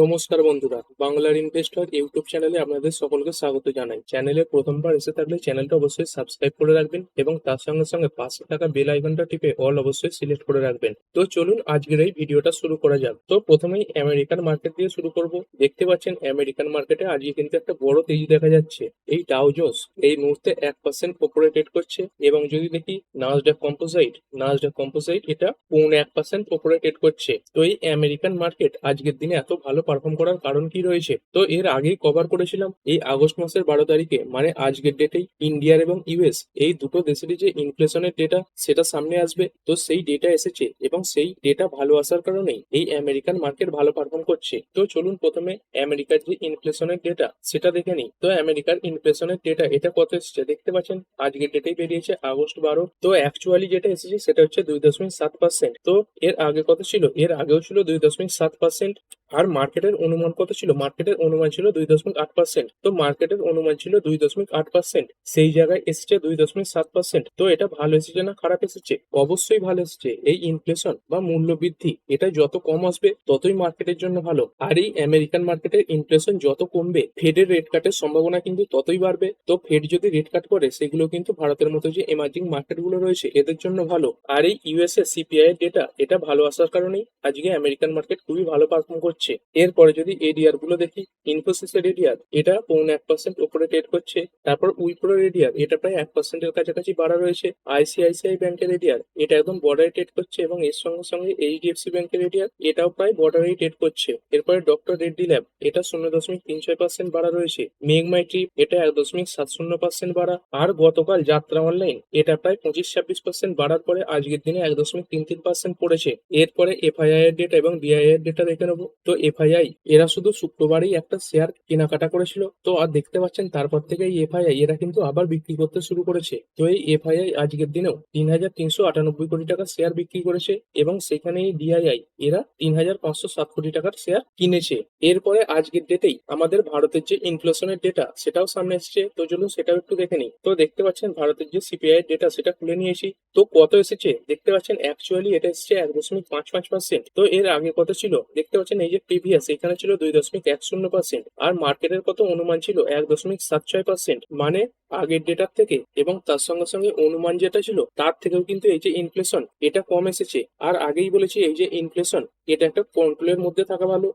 নমস্কার বন্ধুরা, বাংলার ইনভেস্টর ইউটিউব চ্যানেলে আপনাদের সকলকে স্বাগত জানাই। চ্যানেলে প্রথমবার এসে থাকলে চ্যানেলটা অবশ্যই সাবস্ক্রাইব করে রাখবেন এবং তার সঙ্গে সঙ্গে পাশে থাকা বেল আইকনটা টিপে অল অবশ্যই সিলেক্ট করে রাখবেন। তো চলুন আজকের এই ভিডিওটা শুরু করা যাক। তো প্রথমেই আমেরিকান মার্কেট দিয়ে শুরু করব। দেখতে পাচ্ছেন আমেরিকান মার্কেটে আজকে কিন্তু একটা বড় তেজি দেখা যাচ্ছে। এই ডাউ জোন্স এই মুহূর্তে এক পার্সেন্ট ওপরে ট্রেড করছে এবং যদি দেখি নাজডাক কম্পোজাইট নাজডাক কম্পোজাইট এটা পৌনে এক পার্সেন্ট ওপরে ট্রেড করছে। তো এই আমেরিকান মার্কেট আজকের দিনে এত ভালো পারফর্ম করার কারণ কি রয়েছে? তো এর আগেই কভার করেছিলাম এই আগস্ট মাসের বারো তারিখে মানে আজকের ডেটেই ইন্ডিয়ার এবং ইউএস এই দুটো দেশেরই যে ইনফ্লেশনের ডেটা সেটা সামনে আসবে। তো সেই ডেটা এসেছে এবং সেই ডেটা ভালো আসার কারণেই এই আমেরিকান মার্কেট ভালো পারফর্ম করছে। তো চলুন প্রথমে আমেরিকার যে ইনফ্লেশনের ডেটা সেটা দেখে নিই। তো আমেরিকার ইনফ্লেশনের ডেটা এটা কত এসেছে? দেখতে পাচ্ছেন, আজকের ডেটেই বেরিয়েছে আগস্ট বারো। তো অ্যাকচুয়ালি যেটা এসেছে, সেটা হচ্ছে দুই দশমিক সাত পার্সেন্ট তো এর আগে কত ছিল? এর আগেও ছিল দুই দশমিক সাত পার্সেন্ট আর মার্কেটের অনুমান কত ছিল? মার্কেটের অনুমান ছিল দুই দশমিক আট পার্সেন্ট তো মার্কেটের অনুমান ছিল দুই দশমিক আট পার্সেন্ট সেই জায়গায় এসেছে দুই দশমিক সাত পার্সেন্ট তো এটা ভালো এসেছে না খারাপ এসেছে? অবশ্যই ভালো এসেছে। এই ইনফ্লেশন বা মূল্য বৃদ্ধি, এটা যত কম আসবে, ততই মার্কেটের জন্য ভালো। আর এই আমেরিকান মার্কেটের ইনফ্লেশন যত কমবে ফেডের রেট কাটের সম্ভাবনা কিন্তু ততই বাড়বে। তো ফেড যদি রেট কাট করে, সেগুলো কিন্তু ভারতের মতো যে এমার্জিং মার্কেটগুলো রয়েছে, এদের জন্য ভালো। আর এই ইউএসএ সিপিআই এর ডেটা এটা ভালো আসার কারণেই আজকে আমেরিকান মার্কেট খুবই ভালো পারফর্ম করছে। এরপরে যদি এডিআরগুলো দেখি ইনফোসিসের এডিআর এটা পৌনে এক পার্সেন্ট উপরে ট্রেড করছে। তারপর উইপ্রোর এডিআর এটা প্রায় এক পার্সেন্টের কাছাকাছি বাড়া রয়েছে। আইসিআইসিআই ব্যাংকের এডিআর এটা একদম বর্ডারে ট্রেড করছে এবং এর সঙ্গে সঙ্গে এইচডিএফসি ব্যাংকের এডিআর এটাও প্রায় বর্ডারেই ট্রেড করছে। এরপরে ডক্টর রেড্ডি ল্যাব এটা শূন্য দশমিক তিন ছয় পার্সেন্ট বাড়া রয়েছে। মেঘমাই ট্রিপ এটা এক দশমিক সাত শূন্য পার্সেন্ট বাড়া। আর গতকাল যাত্রা অনলাইন এটা প্রায় পঁচিশ ছাব্বিশ পার্সেন্ট বাড়ার পরে আজকের দিনে এক দশমিক তিন তিন পার্সেন্ট পড়েছে। এরপরে এফআইআই এর ডেটা এবং ডিআই এর ডেটা দেখে নেব। তো এফআইআই, এরা শুধু শুক্রবারই একটা শেয়ার কেনাকাটা করেছিল। তো আর দেখতে পাচ্ছেন তারপর থেকে এই এফআইআই, এরা কিন্তু আবার বিক্রি করতে শুরু করেছে। তো এই এফআইআই আজকের দিনেও তিন হাজার তিনশো আটানব্বই কোটি টাকার শেয়ার বিক্রি করেছে এবং সেখানে এই ডিআইআই, এরা তিন হাজার পাঁচশো সাত কোটি টাকার শেয়ার কিনেছে। এরপরে আজকের ডেটেই আমাদের ভারতের যে ইনফ্লেশনের ডেটা সেটাও সামনে এসেছে। তো চলুন সেটাও একটু দেখে নিই। তো দেখতে পাচ্ছেন ভারতের যে সিপিআই ডেটা সেটা খুলে নিয়েছি। তো কত এসেছে? দেখতে পাচ্ছেন অ্যাকচুয়ালি এটা এসেছে এক দশমিক পাঁচ পাঁচ পার্সেন্ট তো এর আগে কত ছিল, দেখতে পাচ্ছেন এই যে প্রিভিয়াস এখানে ছিল দুই দশমিক এক শূন্য পার্সেন্ট আর মার্কেটের কত অনুমান ছিল এক দশমিক সাত ছয় পার্সেন্ট মানে আগের ডেটার থেকে এবং তার সঙ্গে সঙ্গে অনুমান যেটা ছিল, তার থেকেও কিন্তু এই যে ইনফ্লেশন এটা কম এসেছে। আর আগেই বলেছি এই যে ইনফ্লেশন এটা একটা কন্ট্রোলের মধ্যে থাকা ভালো।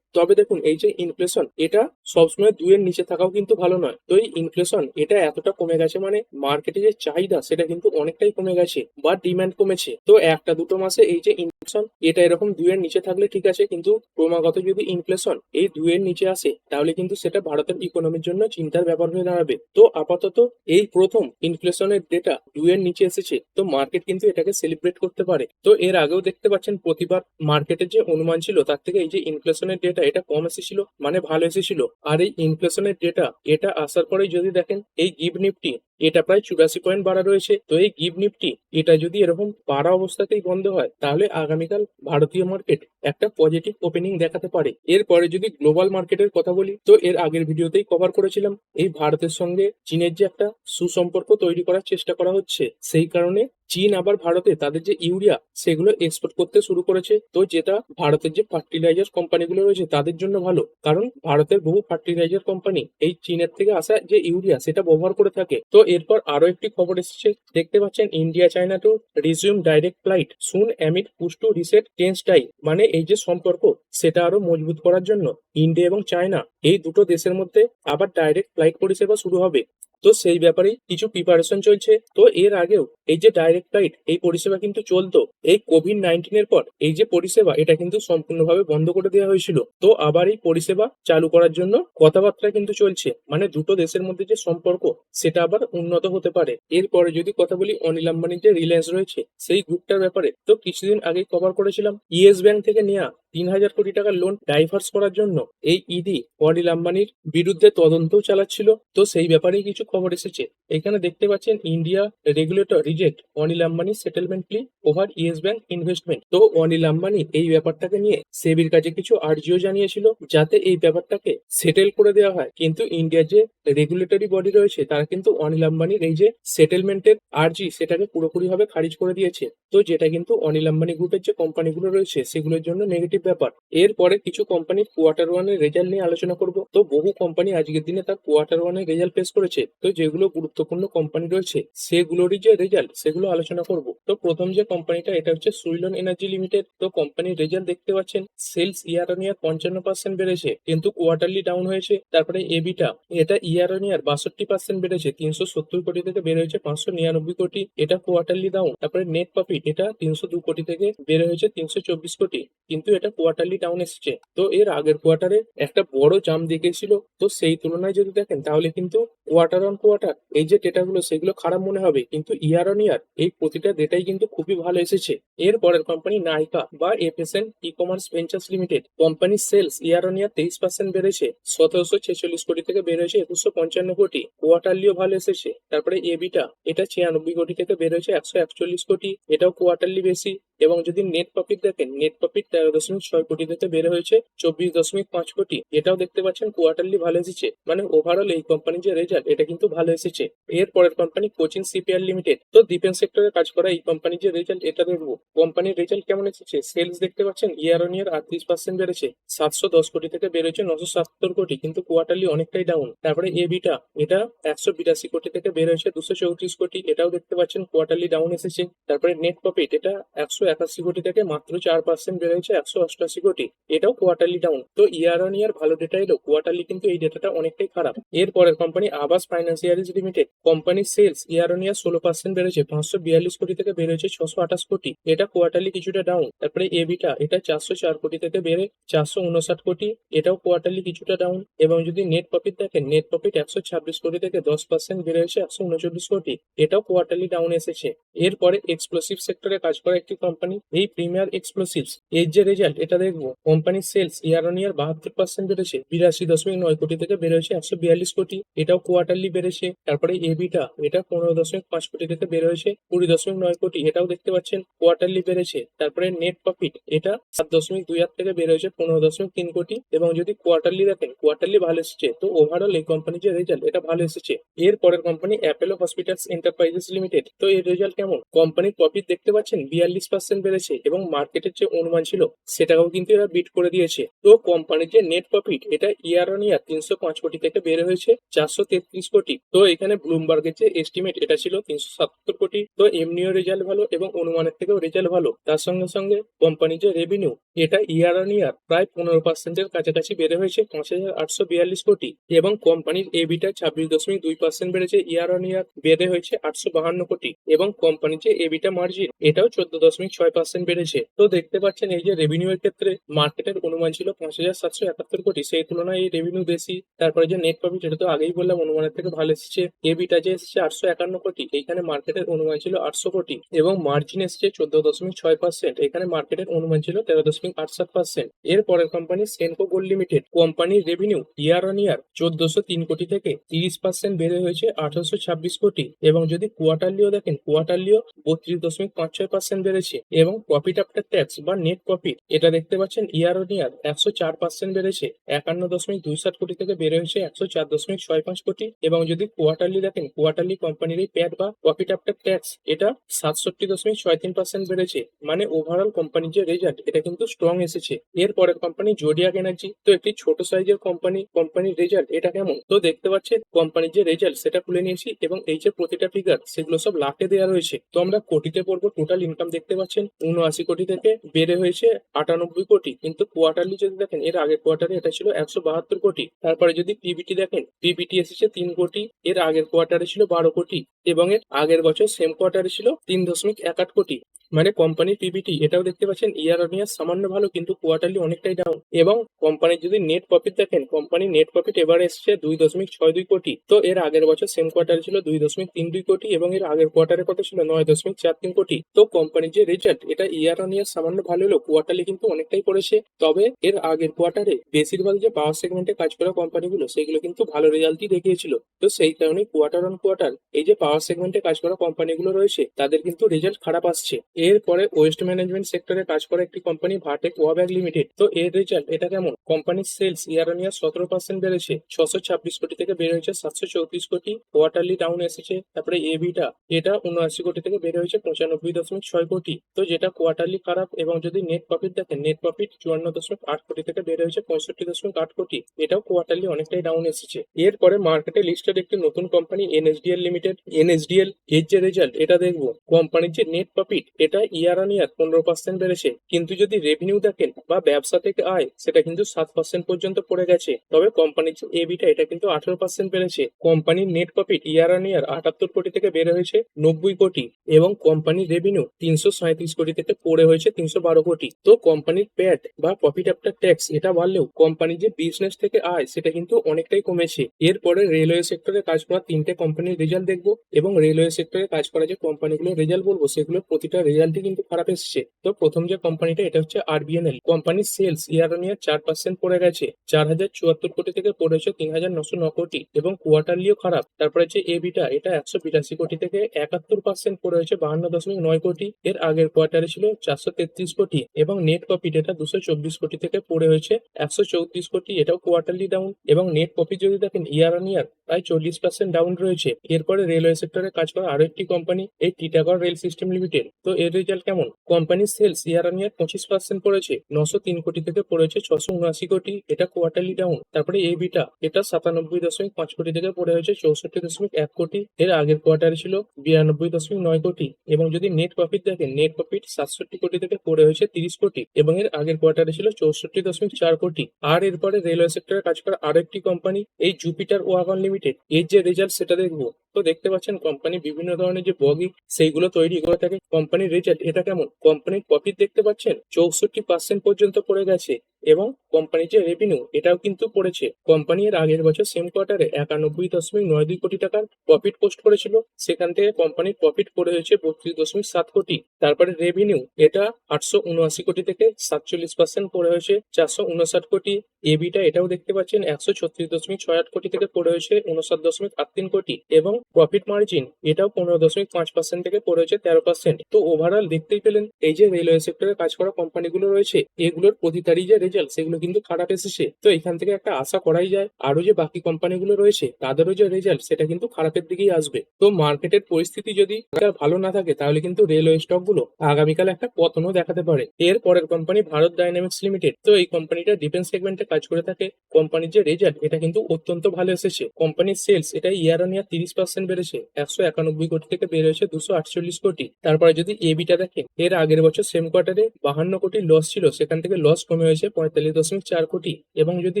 তবে দেখুন, এই যে ইনফ্লেশন এটা সবসময় দুইয়ের নিচে থাকাও কিন্তু ভালো নয়। তো এই ইনফ্লেশন এটা এতটা কমে গেছে মানে মার্কেটে যে চাহিদা, সেটা কিন্তু অনেকটাই কমে গেছে বা ডিমান্ড কমেছে। তো একটা দুটো মাসে এই যে ইনফ্লেশন এটা এরকম দুইয়ের নিচে থাকলে ঠিক আছে, কিন্তু ক্রমাগত যদি ইনফ্লেশন এই দুইয়ের নিচে আসে, তাহলে কিন্তু সেটা ভারতের ইকোনমির জন্য চিন্তার ব্যাপার হয়ে দাঁড়াবে। তো আপাতত এই প্রথম ইনফ্লেশনের ডেটা দুইয়ের নিচে এসেছে, তো মার্কেট কিন্তু এটাকে সেলিব্রেট করতে পারে। তো এর আগেও দেখতে পাচ্ছেন, প্রতিবার মার্কেটের যে অনুমান ছিল, তার থেকে এই যে ইনফ্লেশনের ডেটা এটা কম এসেছিল মানে ভালো এসেছিল। আর এই ইনফ্লেশনের ডেটা এটা আসার পরে যদি দেখেন, এই গিভ নিফটি, এটা প্রায় চুরাশি পয়েন্ট বাড়া রয়েছে। তো এই গিভ নিফটি, এটা যদি এরকম বাড়া অবস্থাতেই বন্ধ হয়, তাহলে আগামীকাল ভারতীয় মার্কেট একটা পজিটিভ ওপেনিং দেখাতে পারে। এরপরে যদি গ্লোবাল মার্কেটের কথা বলি, তো এর আগের ভিডিওতেই কভার করেছিলাম, এই ভারতের সঙ্গে চীনের যে একটা সুসম্পর্ক তৈরি করার চেষ্টা করা হচ্ছে, সেই কারণে চীন আবার ভারতে তাদের যে ইউরিয়া সেগুলো এক্সপোর্ট করতে শুরু করেছে। তো যেটা ভারতের যে ফার্টিলাইজার কোম্পানিগুলো রয়েছে, তাদের জন্য ভালো। কারণ ভারতের বহু ফার্টিলাইজার কোম্পানি এই চীনের থেকে আসা যে ইউরিয়া সেটা ব্যবহার করে থাকে। তো এরপর আরও একটি খবর এসেছে, দেখতে পাচ্ছেন India China to resume direct flight soon amid push to reset tense tie মানে এই যে সম্পর্ক, সেটা আরও মজবুত করার জন্য ইন্ডিয়া এবং চায়না এই দুটো দেশের মধ্যে আবার ডাইরেক্ট ফ্লাইট পরিষেবা শুরু হবে। তো সেই ব্যাপারেই কিছু প্রিপারেশন চলছে। তো এর আগেও এই যে ডাইরেক্ট ফ্লাইট এই পরিষেবা কিন্তু চলতো। এই কোভিড নাইন্টিনের পর এই যে পরিষেবা, এটা কিন্তু সম্পূর্ণভাবে বন্ধ করে দেওয়া হয়েছিল। তো আবার এই পরিষেবা চালু করার জন্য কথাবার্তা কিন্তু চলছে। মানে দুটো দেশের মধ্যে যে সম্পর্ক, সেটা আবার উন্নত হতে পারে। এরপরে যদি কথা বলি অনিল আম্বানির যে রিলায়েন্স রয়েছে, সেই গ্রুপটার ব্যাপারে, তো কিছুদিন আগেই কভার করেছিলাম। ইয়েস ব্যাংক থেকে নেওয়া তিন হাজার কোটি টাকার লোন ডাইভার্স করার জন্য এই ইডি অনিল আম্বানির বিরুদ্ধে তদন্তও চালাচ্ছিল। তো সেই ব্যাপারেই কিছু খবর এসেছে। এখানে দেখতে পাচ্ছেন India regulator reject Anil Ambani settlement plea over yes bank investment তো অনিল আম্বানি এই ব্যাপারটাকে নিয়ে সেবির কাছে কিছু আর্জিও জানিয়েছিল যাতে এই ব্যাপারটাকে সেটেল করে দেওয়া হয়। কিন্তু ইন্ডিয়ার যে রেগুলেটরি বডি রয়েছে, তারা কিন্তু অনিল আম্বানির এই যে সেটেলমেন্টের আর্জি সেটাকে পুরোপুরি ভাবে খারিজ করে দিয়েছে। তো যেটা কিন্তু অনিল আম্বানি গ্রুপের যে কোম্পানিগুলো রয়েছে, সেগুলোর জন্য নেগেটিভ ব্যাপার। এরপরে কিছু কোম্পানির কোয়ার্টার ওয়ানের রেজাল্ট নিয়ে আলোচনা করব। তো বহু কোম্পানি আজকের দিনে তার কোয়ার্টার ওয়ানের রেজাল্ট পেশ করেছে। তো যেগুলো গুরুত্বপূর্ণ কোম্পানি রয়েছে, সেগুলোরই যে রেজাল্ট সেগুলো আলোচনা করব। তো প্রথম যে কোম্পানিটা এটা হচ্ছে সুইলন এনার্জি লিমিটেড। তো কোম্পানির রেজাল্ট দেখতে পাচ্ছেন সেলস ইয়ার অন ইয়ার পঞ্চান্ন পার্সেন্ট বেড়েছে, কিন্তু কোয়ার্টারলি ডাউন হয়েছে। তারপরে এবিটা এটা ইয়ার অন ইয়ার বাষট্টি পার্সেন্ট বেড়েছে, তিনশো সত্তর কোটি থেকে বেড়ে হয়েছে পাঁচশো নিরানব্বই কোটি। এটা কোয়ার্টারলি ডাউন তারপরে নেট প্রফিট এটা তিনশো দু কোটি থেকে বেড়ে হয়েছে তিনশো চব্বিশ কোটি, কিন্তু এটা কোয়ার্টারলি ডাউন এসেছে। তো এর আগের কোয়ার্টারে একটা বড় জাম দেখেছিল তো সেই তুলনায় যদি দেখেন, তাহলে কিন্তু কোয়ার্টার অন কোয়ার্টার এই যে ডেটাগুলো সেগুলো খারাপ মনে হবে, কিন্তু ইয়ার ইয়ার এই প্রতিটা ডেটাই কিন্তু খুবই ভালো এসেছে। এর পরের কোম্পানি নাইকা বা FSN E commerce ventures limited company sales year on year তেইশ পার্সেন্ট বেড়েছে, সতেরোশো ছেচল্লিশ কোটি থেকে বেড়েছে একুশশো পঞ্চান্ন কোটি। কোয়ার্টারলিও ভালো এসেছে, তারপরে এবিটা এটা ছিয়ানব্বই কোটি থেকে বেড়েছে একশো একচল্লিশ কোটি, এটাও কোয়ার্টারলি বেশি এবং যদি নেট প্রফিট দেখেন নেট প্রফিট তেরো দশমিক ছয় কোটি থেকে বেড়ে হয়েছে চব্বিশ দশমিক পাঁচ কোটি। এটাও দেখতে পাচ্ছেন কোয়ার্টারলি ভালো এসেছে। মানে ওভারঅল এই কোম্পানির যে রেজাল্ট এটা কিন্তু ভালো এসেছে। এর পরের কোম্পানি কোচিং সিপিআর লিমিটেড তো ডিফেন্স সেক্টরে কাজ করা এই কোম্পানির যে রেজাল্ট এটা দেখব। কোম্পানির রেজাল্ট কেমন এসেছে? সেলস দেখতে পাচ্ছেন ইয়ার অন ইয়ার আটত্রিশ পার্সেন্ট বেড়েছে। সাতশো দশ কোটি থেকে বেড়েছে নশো সত্তর কোটি, কিন্তু কোয়ার্টারলি অনেকটাই ডাউন তারপরে এবিটা এটা একশো বিরাশি কোটি থেকে বের হয়েছে দুশো চৌত্রিশ কোটি। এটাও দেখতে পাচ্ছেন কোয়ার্টারলি ডাউন এসেছে। তারপরে নেট প্রফিট এটা একশো একাশি কোটি থেকে মাত্র চার পার্সেন্ট বেড়ে হয়েছে একশো অষ্টআশি কোটি। এটাও কোয়ার্টারলি ডাউন তো ইয়ার অন ইয়ার ভালো ডেটা এলো। কোয়ার্টারলি কিন্তু এই ডেটাটা অনেকটাই খারাপ। এরপরের কোম্পানি আবাস ফাইন্যান্সিয়ারিজ লিমিটেড কোম্পানির সেলস ইয়ার অন ইয়ার ষোলো পার্সেন্ট বেড়েছে, পাঁচশো বিয়াল্লিশ কোটি থেকে বেড়েছে ছশো আঠাশ কোটি। এটা কোয়ার্টারলি কিছুটা ডাউন তারপরে এবিটা এটা চারশো চার কোটি থেকে বেড়ে চারশো উনষাট কোটি। এটাও কোয়ার্টারলি কিছুটা ডাউন এবং যদি নেট প্রফিট দেখেন নেট প্রফিট একশো ছাব্বিশ কোটি থেকে দশ পার্সেন্ট বেড়ে হয়েছে একশো উনচল্লিশ কোটি। এটাও কোয়ার্টারলি ডাউন এসেছে। এরপরে এক্সপ্লোসিভ সেক্টরে কাজ করা একটি কোম্পানি এই প্রিমিয়ার এক্সপ্লোসিভস এর যে রেজাল্ট এটা দেখব। কোম্পানির সেলস ইয়ার অন ইয়ার বাহাত্তর পার্সেন্ট বেড়েছে, বিরাশি দশমিক নয় কোটি থেকে বেড়ে হয়েছে একশো বিয়াল্লিশ কোটি, এটাও কোয়ার্টারলি বেড়েছে। তারপরে এবিটা এটা পনেরো দশমিক পাঁচ কোটি থেকে বেড়ে হয়েছে কুড়ি দশমিক নয় কোটি, এটাও দেখতে পাচ্ছেন কোয়ার্টারলি বেড়েছে। তারপরে নেট প্রফিট এটা সাত দশমিক দুই আট থেকে বেড়ে হয়েছে পনেরো দশমিক তিন কোটি। এবং যদি কোয়ার্টারলি দেখেন কোয়ার্টারলি ভালো এসেছে, তো ওভারঅল এই কোম্পানির যে রেজাল্ট এটা ভালো এসেছে। এর পরের company Apollo hospitals enterprises limited তো এর রেজাল্ট কেমন? কোম্পানির প্রফিট দেখতে পাচ্ছেন বিয়াল্লিশ বেড়েছে এবং মার্কেটের যে অনুমান ছিল, সেটাকেও কিন্তু এরা বিট করে দিয়েছে। তো কোম্পানির যে নেট প্রফিট এটা ইয়ার অন ইয়ার তিনশো পাঁচ কোটি থেকে বেড়ে হয়েছে, চারশো তেত্রিশ কোটি। তো এখানে ব্লুমবার্গের যে এস্টিমেট এটা ছিল তিনশো সাতাত্তর কোটি। তো এমনিও রেজাল্ট ভালো এবং অনুমানের থেকেও রেজাল্ট ভালো। তার সঙ্গে সঙ্গে কোম্পানির যে রেভিনিউ এটা ইয়ার অন ইয়ার প্রায় পনেরো পার্সেন্টের কাছাকাছি বেড়ে হয়েছে, পাঁচ হাজার আটশো বিয়াল্লিশ কোটি। এবং কোম্পানির এবিটা ছাব্বিশ দশমিক দুই পার্সেন্ট বেড়েছে ইয়ার অন ইয়ার বেড়ে হয়েছে আটশো বাহান্ন কোটি। এবং কোম্পানির যে এবিটা মার্জিন এটাও চোদ্দ দশমিক ছয় পার্সেন্ট বেড়েছে। তো দেখতে পাচ্ছেন এই যে রেভিনিউ এর ক্ষেত্রে মার্কেটের অনুমান ছিল পাঁচ হাজার সাতশো একাত্তর কোটি। সেই তুলনায় এই রেভিনিউ বেশি। তারপরে যে নেট প্রফিট এটা তো আগেই বললাম, অনুমানের থেকে ভালো এসেছে। এবিটা যে এসেছে আটশো একান্ন কোটি, এইখানে মার্কেটের অনুমান ছিল আটশো কোটি এবং মার্জিন এসেছে চোদ্দ দশমিক ছয় পার্সেন্ট এখানে মার্কেটের অনুমান ছিল তেরো দশমিক আট সাত পার্সেন্ট এর পরের কোম্পানি সেনকো গোল্ড লিমিটেড কোম্পানির রেভিনিউ ইয়ার অন ইয়ার চোদ্দশো তিন কোটি থেকে তিরিশ পার্সেন্ট বেড়ে হয়েছে আঠারোশো ছাব্বিশ কোটি। এবং যদি কোয়ার্টারলিও দেখেন কোয়ার্টারলিও বত্রিশ দশমিক পাঁচ ছয় পার্সেন্ট বেড়েছে। এবং প্রফিট আফটার ট্যাক্স বা নেট প্রফিট এটা দেখতে পাচ্ছেন ইয়ার অন ইয়ার একশো চার পার্সেন্ট বেড়েছে, একান্ন দশমিক দুই সাত কোটি থেকে বেড়ে হয়েছে একশো চার দশমিক ছয় পাঁচ কোটি এবং যদি কোয়ার্টারলি দেখেন কোয়ার্টারলি কোম্পানির এই প্যাট বা প্রফিট আফটার ট্যাক্স এটা সাতষট্টি দশমিক ছয় তিন পার্সেন্ট বেড়েছে। মানে ওভারঅল কোম্পানির যে রেজাল্ট এটা কিন্তু স্ট্রং এসেছে। এর পরের কোম্পানি জোডিয়াক এনার্জি তো একটি ছোট সাইজের কোম্পানি কোম্পানির রেজাল্ট এটা কেমন? তো দেখতে পাচ্ছেন কোম্পানির যে রেজাল্ট সেটা খুলে নিয়েছি এবং এই যে প্রতিটা ফিগার সেগুলো সব লাখে দেওয়া রয়েছে। তো আমরা কোটিতে পড়ব টোটাল ইনকাম দেখতে পাচ্ছেন উনআশি কোটি থেকে বেড়ে হয়েছে আটানব্বই কোটি। কিন্তু কোয়ার্টারলি যদি দেখেন, এর আগের কোয়ার্টারে এটা ছিল একশো বাহাত্তর কোটি। তারপরে যদি পিবিটি দেখেন পিবিটি এসেছে তিন কোটি, এর আগের কোয়ার্টারে ছিল বারো কোটি এবং এর আগের বছর সেম কোয়ার্টারে ছিল তিন দশমিক এক আট কোটি। মানে কোম্পানির পিবিটি এটাও দেখতে পাচ্ছেন ইয়ার অন ইয়ার সামান্য ভালো, কিন্তু কোয়ার্টারলি অনেকটাই ডাউন এবং কোম্পানির যদি নেট প্রফিট দেখেন কোম্পানির নেট প্রফিট এবার এসছে দুই দশমিক ছয় দুই কোটি। তো এর আগের বছর সেম কোয়ার্টার ছিল দুই দশমিক তিন দুই কোটি, এবং এর আগের কোয়ার্টারে কত ছিল নয় দশমিক চার তিন কোটি। তো কোম্পানির যে রেজাল্ট এটা ইয়ার অন ইয়ার সামান্য ভালো হলো কোয়ার্টারলি কিন্তু অনেকটাই পড়েছে। তবে এর আগের কোয়ার্টারে বেশিরভাগ যে পাওয়ার সেগমেন্টে কাজ করা কোম্পানিগুলো সেগুলো কিন্তু ভালো রেজাল্টই দেখিয়েছিল। তো সেই কারণে কোয়ার্টার অন কোয়ার্টার এই যে পাওয়ার সেগমেন্টে কাজ করা কোম্পানিগুলো রয়েছে, তাদের কিন্তু রেজাল্ট খারাপ আসছে। এরপরে ওয়েস্ট ম্যানেজমেন্ট সেক্টরে কাজ করা একটি কোম্পানি ভাটেক ওয়াব্যাগ লিমিটেড তো এর রেজাল্ট এটা কেমন? কোম্পানির সেলস ইয়ার অন ইয়ার সতেরো পার্সেন্ট বেড়েছে ছশো ছাব্বিশ কোটি থেকে বেড়ে হয়েছে সাতশো চৌত্রিশ কোটি। কোয়ার্টারলি ডাউন এসেছে, তারপরে এবিটা এটা উনআশি কোটি থেকে বেড়ে হয়েছে পঁচানব্বই দশমিক ছয় কোটি। তো যেটা কোয়ার্টারলি খারাপ এবং যদি নেট প্রফিট দেখেন নেট প্রফিট চুয়ান্ন দশমিক আট কোটি থেকে বেড়ে হয়েছে পঁয়ষট্টি দশমিক আট কোটি। এটাও কোয়ার্টারলি অনেকটাই ডাউন এসেছে। এরপরে মার্কেটে লিস্টেড একটি নতুন কোম্পানি এনএসডিএল লিমিটেড এনএসডিএল এর যে রেজাল্ট এটা দেখব। কোম্পানির যে নেট প্রফিট এটা ইয়ার অন ইয়ার পনেরো পার্সেন্ট বেড়েছে। কিন্তু যদি রেভিনিউ দেখেন বা ব্যবসা থেকে আয়, সেটা কিন্তু সাত পার্সেন্ট পর্যন্ত পড়ে গেছে। তবে কোম্পানির যে এবিটা এটা কিন্তু আঠারো পার্সেন্ট বেড়েছে। কোম্পানির net profit year on year আটাত্তর কোটি থেকে বেড়ে হয়েছে নব্বই কোটি। এবং কোম্পানির রেভিনিউ তিনশো সাঁত্রিশ কোটি থেকে পড়ে হয়েছে তিনশো বারো কোটি। তো কোম্পানির প্যাট বা প্রফিট আফটার ট্যাক্স এটা বাড়লেও কোম্পানির যে বিজনেস থেকে আয়, সেটা কিন্তু অনেকটাই কমেছে। এরপরে রেলওয়ে সেক্টরে কাজ করা তিনটে কোম্পানির রেজাল্ট দেখব। এবং রেলওয়ে সেক্টরে কাজ করা যে কোম্পানিগুলোর রেজাল্ট বলব, সেগুলোর প্রতিটা রেজাল্টই কিন্তু খারাপ এসেছে। তো প্রথম যে কোম্পানিটা এটা হচ্ছে আরবিএনএল কোম্পানির সেলস ইয়ার অন ইয়ার চার পার্সেন্ট পড়ে গেছে। চার হাজার চুয়াত্তর কোটি থেকে পড়েছে তিন হাজার নশো ন কোটি এবং কোয়ার্টারলিও খারাপ। তারপরে যে এবিটা এটা একশো বিরাশি কোটি থেকে একাত্তর পার্সেন্ট পড়ে হয়েছে বাহান্ন দশমিক নয় কোটি। এর আগের কোয়ার্টারে ছিল চারশো তেত্রিশ কোটি এবং নেট প্রফিট এটা দুশো চব্বিশ কোটি থেকে পড়ে হয়েছে, একশো চৌত্রিশ কোটি। এটাও কোয়ার্টারলি ডাউন এবং নেট প্রফিট যদি দেখেন ইয়ার অন ইয়ার প্রায় চল্লিশ পার্সেন্ট ডাউন রয়েছে। এরপরে রেলওয়ে সেক্টরে কাজ করা আরও একটি কোম্পানি এই টিটাগড় রেল সিস্টেম লিমিটেড তো এর রেজাল্ট কেমন? কোম্পানির সেলস ইয়ার অন ইয়ার পঁচিশ পার্সেন্ট পড়েছে, নশো তিন কোটি থেকে পড়েছে ছশো উনআশি কোটি, এটা কোয়ার্টারলি ডাউন তারপরে এবিটা এটা সাতানব্বই দশমিক পাঁচ কোটি থেকে পড়ে হয়েছে চৌষট্টি দশমিক এক কোটি, এর আগের কোয়ার্টারে ছিল বিরানব্বই দশমিক নয় কোটি। এবং যদি নেট প্রফিট দেখেন নেট প্রফিট সাতষট্টি কোটি থেকে পড়ে হয়েছে তিরিশ কোটি, এবং এর আগের কোয়ার্টারে ছিল চৌষট্টি দশমিক চার কোটি। আর এরপরে রেলওয়ে সেক্টরে কাজ করা আরও একটি কোম্পানি এই জুপিটার ওয়াগন লিমিটেড এর যে রেজাল্ট সেটা দেখব। তো দেখতে পাচ্ছেন কোম্পানি বিভিন্ন ধরনের যে বগি সেইগুলো তৈরি করে থাকে। কোম্পানির রেজাল্ট এটা কেমন? কোম্পানির প্রফিট দেখতে পাচ্ছেন? চৌষট্টি পার্সেন্ট পর্যন্ত পড়ে গেছে। এবং কোম্পানির যে রেভিনিউ এটাও কিন্তু পড়েছে। কোম্পানি এর আগের বছর সেম কোয়ার্টারে একানব্বই দশমিক নয় দুই কোটি টাকার প্রফিট পোস্ট করেছিল। সেখান থেকে কোম্পানির প্রফিট পড়ে হয়েছে বত্রিশ দশমিক সাত কোটি। তারপরে রেভিনিউ এটা আটশো উনআশি কোটি থেকে সাতচল্লিশ পার্সেন্ট পড়ে হয়েছে। চারশো উনষাট কোটি এবিটা এটাও দেখতে পাচ্ছেন একশো ছত্রিশ দশমিক ছয় আট কোটি থেকে পড়ে হয়েছে উনষাট দশমিক আট তিন কোটি। এবং প্রফিট মার্জিন এটাও পনেরো দশমিক পাঁচ পার্সেন্ট থেকে পড়ে হয়েছে তেরো পার্সেন্ট তো ওভারঅল দেখতেই পেলেন, এই যে রেলওয়ে সেক্টরে কাজ করা কোম্পানিগুলো রয়েছে, এগুলোর প্রতিটারই যে রেজাল্ট সেগুলো কিন্তু খারাপ এসেছে। তো এখান থেকে একটা আশা করাই যায়। আরও যে বাকি কোম্পানিগুলো রয়েছে, তাদেরও যে রেজাল্ট সেটা কিন্তু খারাপের দিকেই আসবে। তো মার্কেটের পরিস্থিতি যদি ভালো না থাকে, তাহলে কিন্তু রেলওয়ে স্টকগুলো আগামীকাল একটা পতনও দেখাতে পারে। এর পরের কোম্পানি ভারত ডাইনামিক্স লিমিটেড তো এই কোম্পানিটা ডিফেন্স সেগমেন্টে কাজ করে থাকে। কোম্পানির যে রেজাল্ট এটা কিন্তু অত্যন্ত ভালো এসেছে। কোম্পানির সেলস এটা ইয়ার অন ইয়ার তিরিশ পার্সেন্ট বেড়েছে। একশো একানব্বই কোটি থেকে বেড়ে হয়েছে দুশো আটচল্লিশ কোটি। তারপরে যদি এবিটা দেখেন, এর আগের বছর সেম কোয়ার্টারে বাহান্ন কোটি লস ছিল। সেখান থেকে লস কমে হয়েছে পঁয়তাল্লিশ দশমিক চার কোটি এবং যদি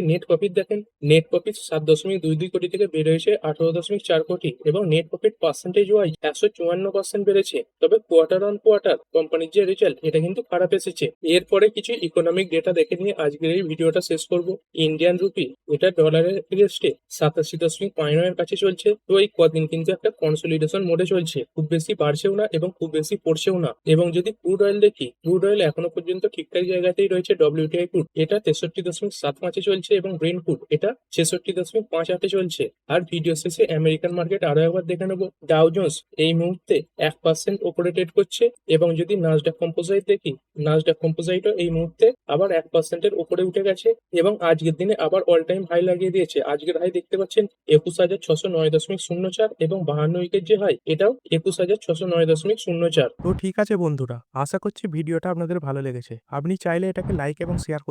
নেট প্রফিট দেখেন নেট প্রফিট সাত দশমিক দুই দুই কোটি থেকে বেড়ে হয়েছে আঠারো দশমিক চার কোটি এবং নেট প্রফিট পার্সেন্টেজ ওয়াইজ একশো চুয়ান্ন পার্সেন্ট বেড়েছে। তবে কোয়ার্টার অন কোয়ার্টার কোম্পানির যে রেজাল্ট এটা কিন্তু খারাপ এসেছে। এরপরে কিছু ইকোনমিক ডেটা দেখে নিয়ে আজকের এই ভিডিওটা শেষ করব। ইন্ডিয়ান রুপি এটা ডলারের এগেস্টে সাতাশি দশমিক পয়েন্ট নয়ের কাছে চলছে। তো এই কদিন কিন্তু একটা কনসোলিডেশন মোডে চলছে। খুব বেশি বাড়ছেও না এবং খুব বেশি পড়ছেও না। এবং যদি ক্রুড অয়েল দেখি ক্রুড অয়েল এখনও পর্যন্ত ঠিকঠাক জায়গাতেই রয়েছে ডব্লিউটিআই ক্রুড এটা তেষট্টি দশমিক সাত পাঁচে চলছে এবং ব্রেন ক্রুড এটা ছেষট্টি দশমিক পাঁচ আটে চলছে। আর ভিডিও শেষে আমেরিকান মার্কেট আরও একবার দেখে নেব। ডাউ জোন্স এই মুহূর্তে এক পার্সেন্ট ওপরে ট্রেড করছে এবং যদি নাজডাক কম্পোজাইট দেখি নাজডাক কম্পোজাইটও এই মুহূর্তে আবার এক পার্সেন্টের উপরে উঠে গেছে এবং আজকের দিনে আবার অল টাইম হাই লাগিয়ে দিয়েছে। আজকের হাই দেখতে পাচ্ছেন একুশ হাজার ছশো নয় দশমিক শূন্য চার এবং বাহান্ন উইকেট যে হাই এটাও একুশ হাজার ছশো নয় দশমিক শূন্য চার। তো ঠিক আছে বন্ধুরা, আশা করছি ভিডিওটা আপনাদের ভালো লেগেছে। আপনি চাইলে এটাকে লাইক এবং শেয়ার